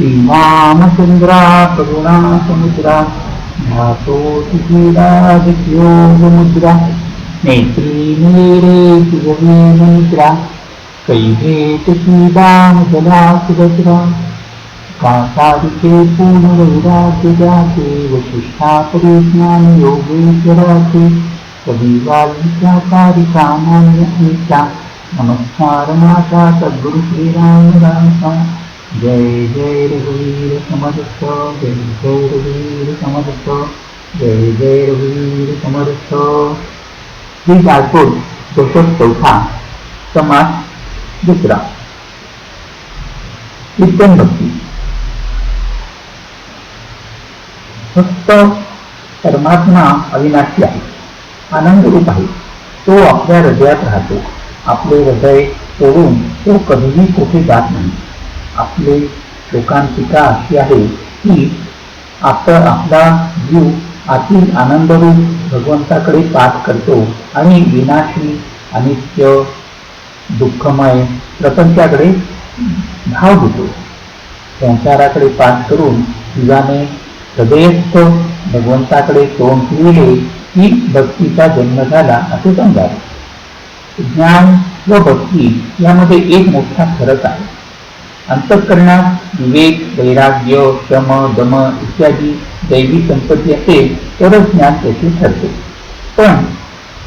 श्रीरामचन्द्रा करुणा समुद्रा धातोतिशीलादित्यो समुद्रा नेत्री नीरे सुगमेन्द्रा कैभेतशीलामुदलासुभद्रा कासादिके पूर्णरविराजदाते वशिष्ठा परिज्ञानयोगेश्वराते सद्गुरु श्रीराम सद्गुरुश्रीरामदासा। जय जय रघुवीर समर्थ जय जय रघुवीर समर्थ. जय जय रघुवीर समर्थ ही गायकोट दशक चौथा समास दुसरा कीर्तन भक्ती फक्त परमात्मा अविनाशी आहे. आनंद रूप आहे. तो आपल्या हृदयात राहतो. आपले हृदय सोडून तो कधीही कुठे जात नाही. आपले शोकांतिका अशी आहे की आपण आपला जीव आतील आनंदरूप भगवंताकडे पाठ करतो आणि विनाशी अनित्य दुःखमय प्रपंचाकडे धाव घेतो. संसाराकडे पाठ करून जीवाने हृदयस्थ भगवंताकडे तोंड फिरले की भक्तीचा जन्म झाला असे समजावे. ज्ञान व भक्ती यामध्ये एक मोठा फरक आहे. अंतःकरणात विवेक वैराग्य शम दम इत्यादी दैवी संपत्ती असेल तरच ज्ञान त्याचे ठरते. पण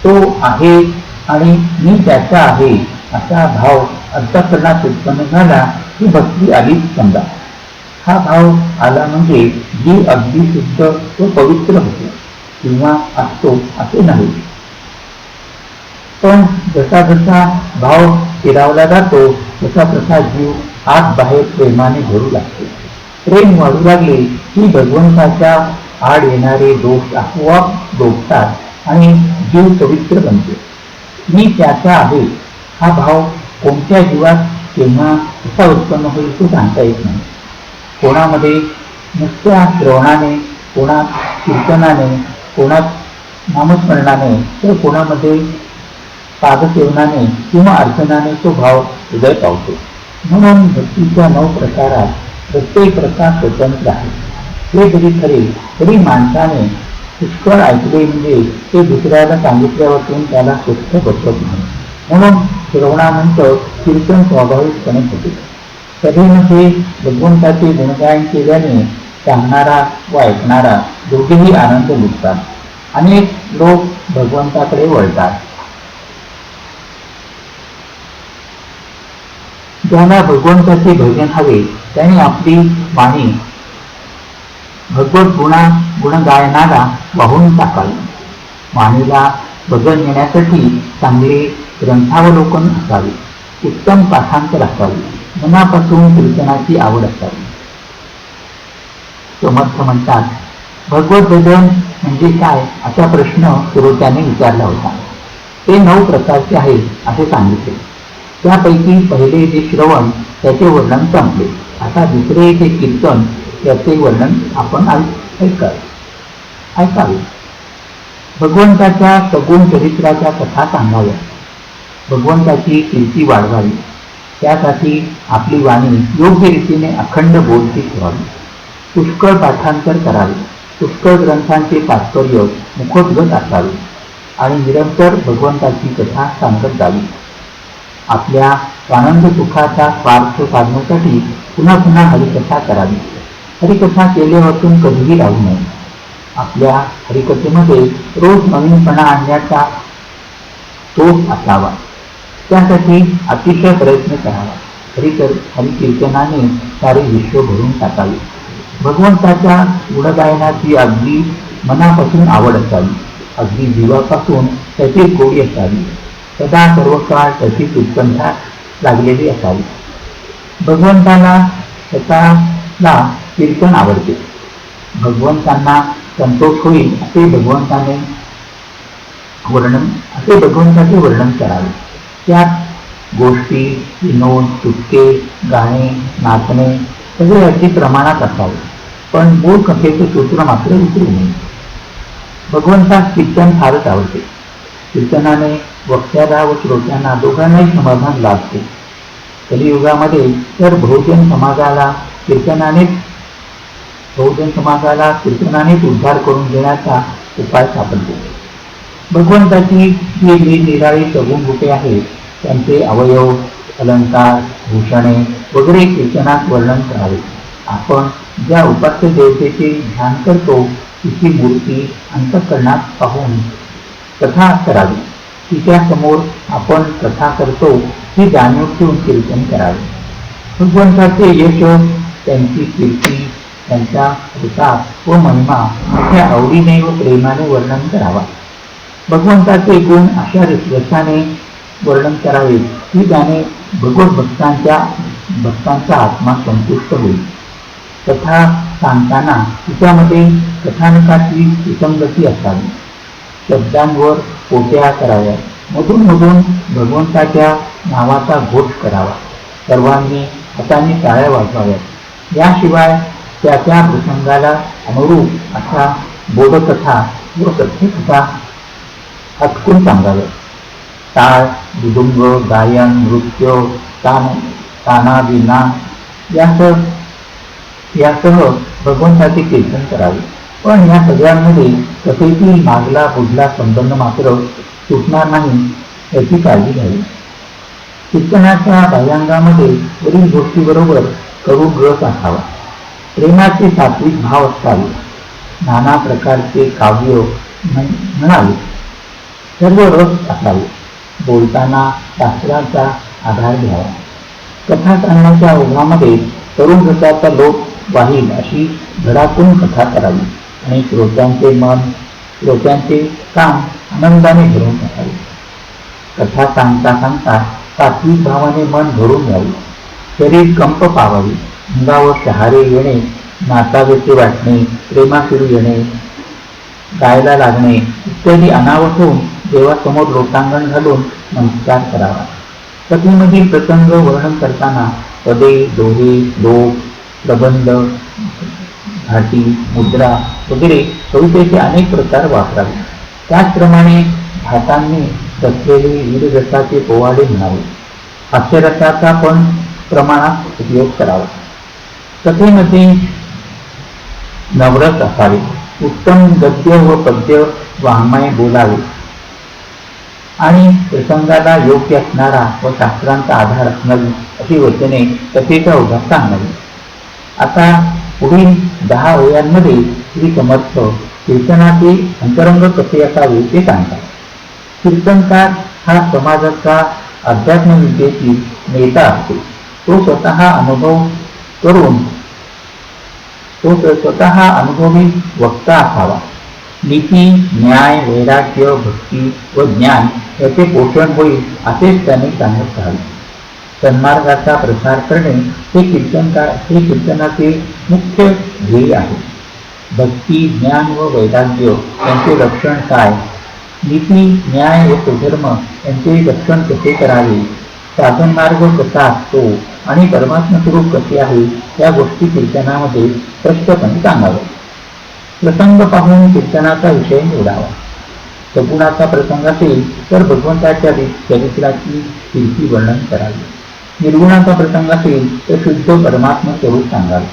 तो आहे आणि मी त्याचा आहे असा भाव अंतःकरणात उत्पन्न झाला की भक्ती आलीच समजा. हा भाव आला म्हणजे जीव अगदी शुद्ध व पवित्र होतो किंवा असतो असे नाही. पण जसा जसा भाव फिरावला जातो तसा तसा जीव आत बाहेर प्रेमाने भरू लागते. प्रेम वाढू लागले की भगवंताच्या आड येणारे दोष आपोआप डोबतात आणि जीव पवित्र बनतो. मी त्याचा आहे. हा भाव कोणत्या जीवात केव्हा कसा उत्पन्न होईल तो सांगता येत नाही. कोणामध्ये नुसत्या श्रवणाने कोणात कीर्तनाने कोणात नामस्मरणाने तर कोणामध्ये पादसेवनाने किंवा अर्चनाने तो भाव हृदय पावतो. म्हणून भक्तीच्या नऊ प्रकारात प्रत्येक प्रकार स्वतंत्र आहे. हे जरी खरे तरी माणसाने पुष्कळ ऐकले म्हणजे ते दुसऱ्याला सांगितल्यावरून त्याला स्वच्छ बसत नाही. म्हणून श्रवणानंतर कीर्तन स्वाभाविकपणे होते. कधीमध्ये भगवंताचे गुणगायन केल्याने सांगणारा व ऐकणारा दोघेही आनंद लुटतात. अनेक लोक भगवंताकडे वळतात. ज्यांना भगवंताचे भजन हवे त्यांनी आपली वाणी भगवत गुणा गुणगायनाला वाहून टाकावी. वाणीला भजन येण्यासाठी चांगले ग्रंथावलोकन असावे उत्तम पाठांतर असावे मनापासून कीर्तनाची आवड असावी. समर्थ म्हणतात भगवत भजन म्हणजे काय? असा प्रश्न श्रोत्याने विचारला होता. ते नऊ प्रकारचे आहे असे सांगितले. त्यापैकी पहिले जे श्रवण त्याचे वर्णन संपले. आता दुसरे जे कीर्तन त्याचे वर्णन आपण ऐका ऐकावे. भगवंताच्या सगुण चरित्राच्या कथा सांगाव्या भगवंताची कीर्ती वाढवावी. त्यासाठी आपली वाणी योग्य रीतीने अखंड बोलती ठेवावी. पुष्कळ पाठांतर करावे. पुष्कळ ग्रंथांचे तात्पर्य मुखोद्गत असावे. आणि निरंतर भगवंताची कथा सांगत जावी. आपल्या आनंद सुखाचा स्वार्थ साधण्यासाठी पुन्हा पुन्हा हरिकथा करावी. हरिकथा केल्यापासून कधीही राहू नये. आपल्या हरिकथेमध्ये रोज नवीनपणा आणण्याचा तोच असावा. त्यासाठी अतिशय प्रयत्न करावा. हरिकर हरिकीर्तनाने सारे विश्व भरून टाकावे. भगवंताच्या गुणगायनाची अगदी मनापासून आवड असावी. अगदी जीवापासून त्याची गोडी असावी. सदा सर्व काळ त्याचीच उत्कंठा लागलेली असावी. भगवंताला स्वतःला कीर्तन आवडते. भगवंतांना संतोष होईल असे भगवंताने वर्णन असे भगवंताचे वर्णन करावे. त्यात गोष्टी विनोद चुटके गाणे नाचणे सगळे अगदी प्रमाणात असावे. पण मूळ कथेचे सूत्र मात्र विसरू नये. भगवंतास कीर्तन फारच आवडते. कीर्तनाने वक्त्याला व श्रोत्यांना दोघांनाही समाधान लाभते. कलियुगामध्ये तर बहुजन समाजाला कीर्तनानेच बहुजन समाजाला कीर्तनानेच उद्धार करून घेण्याचा उपाय सापडतो. भगवंताची जी निरनिराळी सगुण रूपे आहेत त्यांचे अवयव अलंकार भूषणे वगैरे कीर्तनात वर्णन करावे. आपण ज्या उपास्य देवतेचे ध्यान करतो तिची मूर्ती अंतकरणात पाहून कथा करावी. तिच्यासमोर आपण कथा करतो ही जाणीव ठेवून कीर्तन करावे. भगवंताचे यश त्यांची कीर्ती त्यांचा प्रताप व महिमा मोठ्या आवडीने व प्रेमाने वर्णन करावा. भगवंताचे गुण अशा रसाने वर्णन करावे ही गाणे भगवत भक्तांच्या भक्तांचा आत्मा संतुष्ट होईल. कथा सांगताना तिच्यामध्ये कथानकाची सुसंगती असावी. शब्दांवर पोट्या कराव्यात मधून मधून भगवंताच्या नावाचा घोष करावा. सर्वांनी हाताने टाळ्या वाजवाव्यात. याशिवाय त्या त्या प्रसंगाला अनुरूप अशा बोधकथा व सत्यकथा हटकून सांगाव्यात. टाळ मृदुंग गायन नृत्य तान तानादिना यासह यासह भगवंताचे कीर्तन करावे. पण या सगळ्यांमध्ये कथेतील मागला बुडला संबंध मात्र सुटणार नाही याची काळजी घ्यावी. शिक्षणाच्या बाह्यांगामध्ये वरील गोष्टीबरोबर करून रस असावा प्रेमाचे सात्विक भाव असावे नाना प्रकारचे काव्य म्हण- म्हणावे सर्व रस असावे. बोलताना शास्त्राचा आधार घ्यावा. कथा सांगण्याच्या ओघामध्ये तरुण रसाचा लोक वाहील अशी घडातून कथा करावी. आणि श्रोत्यांचे मन श्रोत्यांचे काम आनंदाने भरून टाकावे कथा सांगता सांगता सात्विक भावाने मन भरून घ्यावे शरीर कंप पावावे. अंगावर शहारे येणे नाचावेचे वाटणे प्रेमासुरू येणे गायला लागणे इत्यादी अनावट होऊन देवासमोर लोटांगण घालून नमस्कार करावा. कथेमधील प्रसंग वर्णन करताना पदे दोहे लोक प्रबंध घाटी मुद्रा वगैरे कवितेचे अनेक प्रकार वापरावे. त्याचप्रमाणे भातांनी रचलेले वीररसाचे पोवाडे म्हणावे. हास्यरसाचा पण प्रमाणात उपयोग करावा. कथेमध्ये नवरस असावे. उत्तम गद्य व पद्य वाङ्मय बोलावे. आणि प्रसंगाला योग्य असणारा व शास्त्रांचा आधार असणारी अशी वचने कथेच्या ओघात सांगावी. आता पुढील दहा वयांमध्ये श्री समर्थ कीर्तनाचे अंतरंग कसे असावे ते सांगतात. कीर्तनकार हा समाजाचा अध्यात्मविद्येतील नेता असतो. तो स्वतः अनुभव करून तो स्वतः अनुभवी वक्ता असावा. नीती न्याय वैराग्य भक्ती व ज्ञान याचे पोषण होईल असेच त्याने सांगत राहावे सन्मार्गाचा प्रसार करणे हे कीर्तनकार हे कीर्तनाचे मुख्य ध्येय आहे. भक्ती ज्ञान व वैराग्य यांचे रक्षण काय? नीती न्याय व सुधर्म यांचे रक्षण कसे करावे? साधनमार्ग कसा असतो आणि परमात्म स्वरूप कसे आहे? या गोष्टी कीर्तनामध्ये स्पष्टपणे सांगाव्या प्रसंग पाहून कीर्तनाचा विषय निवडावा. सगुणाचा प्रसंग असेल तर भगवंताच्या चरित्राची कीर्ती वर्णन करावी. निर्गुणाचा प्रसंग असेल तर शुद्ध परमात्मा स्वरूप सांगावे.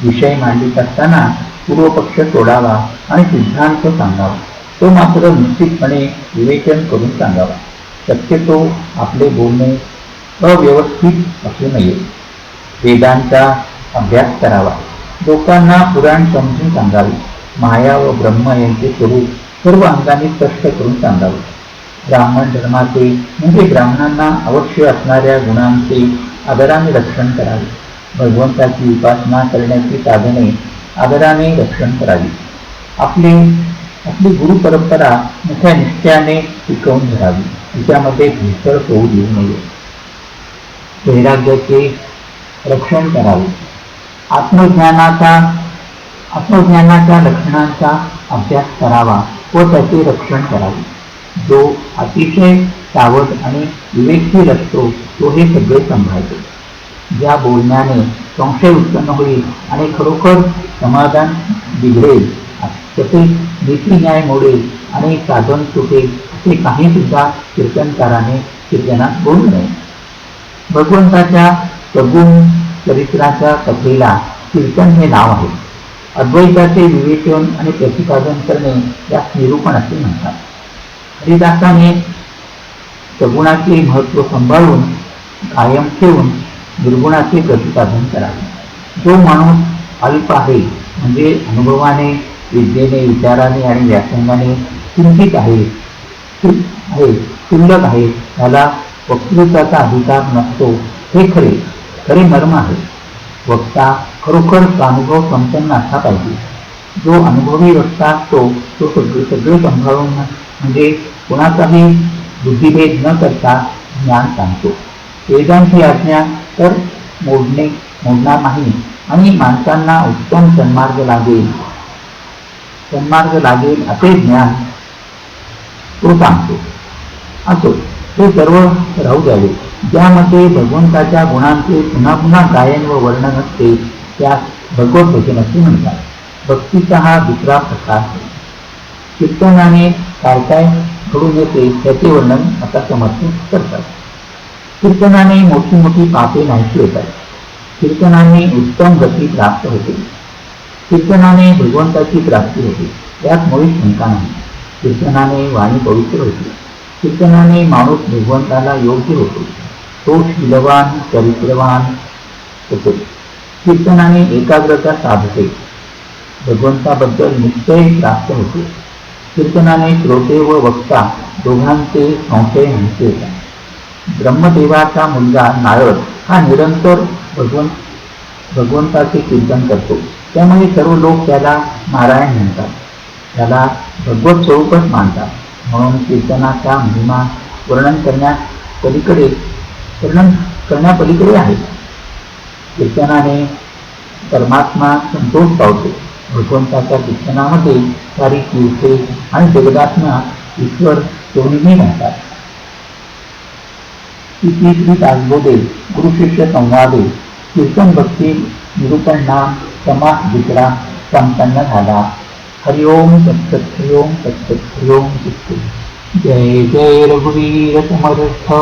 विषय मांडित असताना पूर्वपक्ष सोडावा आणि सिद्धांत सांगावा. तो मात्र निश्चितपणे विवेचन करून सांगावा. शक्यतो आपले बोलणे अव्यवस्थित असू नये. वेदांचा अभ्यास करावा. लोकांना पुराण समजून सांगावे. माया व ब्रह्म यांचे स्वरूप सर्व अंगाने स्पष्ट करून सांगावे. ब्राह्मण धर्माचे म्हणजे ब्राह्मणांना अवश्य असणाऱ्या गुणांचे आदराने रक्षण करावे. भगवंताची उपासना करण्याची साधने आदराने रक्षण करावी. आपली आपली गुरु परंपरा मोठ्या निश्चयाने टिकवून धरावी. तिच्यामध्ये भेसळ होऊ देऊ नये. वैराग्याचे रक्षण करावे. आत्मज्ञानाचा आत्मज्ञानाच्या लक्षणांचा अभ्यास करावा व त्याचे रक्षण करावे. जो अतिशय सावध आणि विवेकशील असतो तो हे सगळे सांभाळतो. ज्या बोलण्याने संशय उत्पन्न होईल आणि खरोखर समाधान बिघडेल तसेच नीती न्याय मोडेल आणि साधन सुटेल असे काही सुद्धा कीर्तनकाराने कीर्तनात बोलू नये. भगवंताच्या सगुण चरित्राच्या कथेला कीर्तन हे नाव आहे. अद्वैताचे विवेचन आणि प्रतिपादन करणे यास निरूपण असे म्हणतात. हरिदासाने सगुणाचे महत्त्व सांभाळून कायम ठेवून दुर्गुणाचे प्रतिपादन करावे जो माणूस अल्प आहे म्हणजे अनुभवाने विद्येने विचाराने आणि व्यासंगाने चिंतित आहे आहे क्षुल्लक आहे त्याला वक्तृत्वाचा अधिकार नसतो हे खरे खरे मर्म आहे. वक्ता खरोखर अनुभव संपन्न असला पाहिजे. जो अनुभवी वक्ता असतो तो सगळे सगळे सांभाळून म्हणजे कोणाचाही बुद्धिभेद न करता ज्ञान सांगतो. वेदांची आज्ञा तर मोडणे मोडणार नाही आणि माणसांना उत्तम सन्मार्ग लागेल. सन्मार्ग लागेल असे ज्ञान तो सांगतो. असो ते सर्व राहू द्यावे. ज्यामध्ये भगवंताच्या गुणांचे पुन्हा पुन्हा गायन व वर्णन असते त्यास भगवत भजन असे म्हणतात. भक्तीचा हा दुसरा प्रकार आहे. कीर्तनाने काय काय घडून येते त्याचे वर्णन आता समर्पित करतात. कीर्तनाने मोठी मोठी पापे नाहीशी होतात. कीर्तनाने उत्तम गती प्राप्त होते. कीर्तनाने भगवंताची प्राप्ती होते. त्यात मुळीच शंका नाही. कीर्तनाने वाणी पवित्र होते. कीर्तनाने माणूस भगवंताला योग्य होतो. तो शीलवान चरित्रवान होतो. कीर्तनाने एकाग्रता साधते. भगवंताबद्दल निश्चय प्राप्त होतो. कीर्तनाने श्रोते व वक्ता दोघांचे संशय म्हणते येतात ब्रह्मदेवाचा मुलगा नारद हा निरंतर भगवंत भगवंताचे कीर्तन करतो. त्यामुळे सर्व लोक त्याला नारायण म्हणतात. त्याला भगवत स्वरूपच मानतात. म्हणून कीर्तनाचा महिमा वर्णन करण्यास पलीकडे वर्णन करण्यापलीकडे आहे. कीर्तनाने परमात्मा संतोष पावतो. भगवंताच्या कीर्तनामध्ये सारी तीर्थे आणि जगदात्मा ईश्वर दोन्हीही म्हणतात ती दासबोधे गुरुशिष्य संवादे कीर्तन भक्ती निरूपण नाम समास दुसरा संपन्न झाला. हरिओम तत्सत हरिओम तत्सत हरिओम तत्सत जय जय रघुवीर समर्थ